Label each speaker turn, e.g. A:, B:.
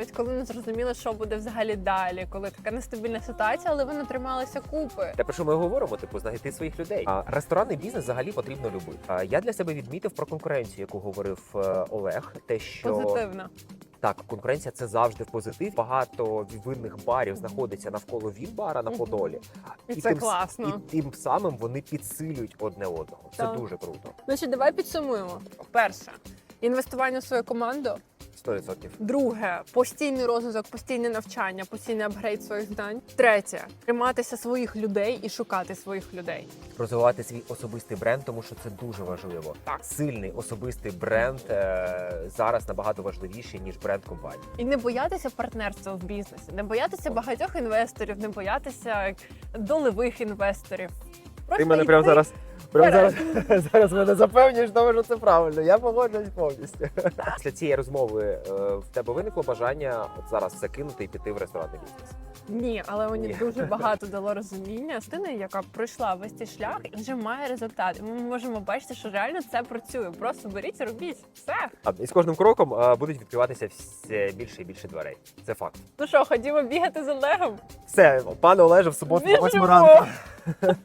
A: Навіть коли не зрозуміли, що буде взагалі далі, коли така нестабільна ситуація, але вони трималися купи.
B: Те, про що ми говоримо, типу, знайти своїх людей. А ресторанний бізнес взагалі потрібно любити. А я для себе відмітив про конкуренцію, яку говорив е, Олег. Те, що
A: Позитивно.
B: так, конкуренція це завжди в позитив. Багато винних барів знаходиться навколо вінбара на Подолі.
A: І це
B: тим,
A: класно.
B: І тим самим вони підсилюють одне одного. Це
A: Так.
B: дуже круто.
A: Значить, давай підсумуємо. Перше, інвестування в свою команду.
B: 100%.
A: Друге постійний розвиток, постійне навчання, постійний апгрейд своїх знань. Третє триматися своїх людей і шукати своїх людей.
B: Розвивати свій особистий бренд, тому що це дуже важливо.
A: Так.
B: Сильний особистий бренд е, зараз набагато важливіший ніж бренд компанії.
A: І не боятися партнерства в бізнесі, не боятися багатьох інвесторів, не боятися долевих інвесторів. Просто йти
B: зараз. Прям
A: зараз-
B: зараз мене запевнюєш, тому що це правильно. Я погоджуюсь повністю. Після цієї розмови е, в тебе виникло бажання от зараз все кинути і піти в ресторанний бізнес.
A: Ні, але мені
B: Ні.
A: дуже багато дало розуміння Стини, яка пройшла весь цей шлях і вже має результат. І ми можемо бачити, що реально це працює. Просто беріть і робіть все.
B: А і з кожним кроком е, будуть відкриватися все більше і більше дверей. Це факт.
A: Ну що, ходімо бігати з Олегом?
B: Все, пане Олеже, в суботу на
A: Біжимо!
B: 8 ранку.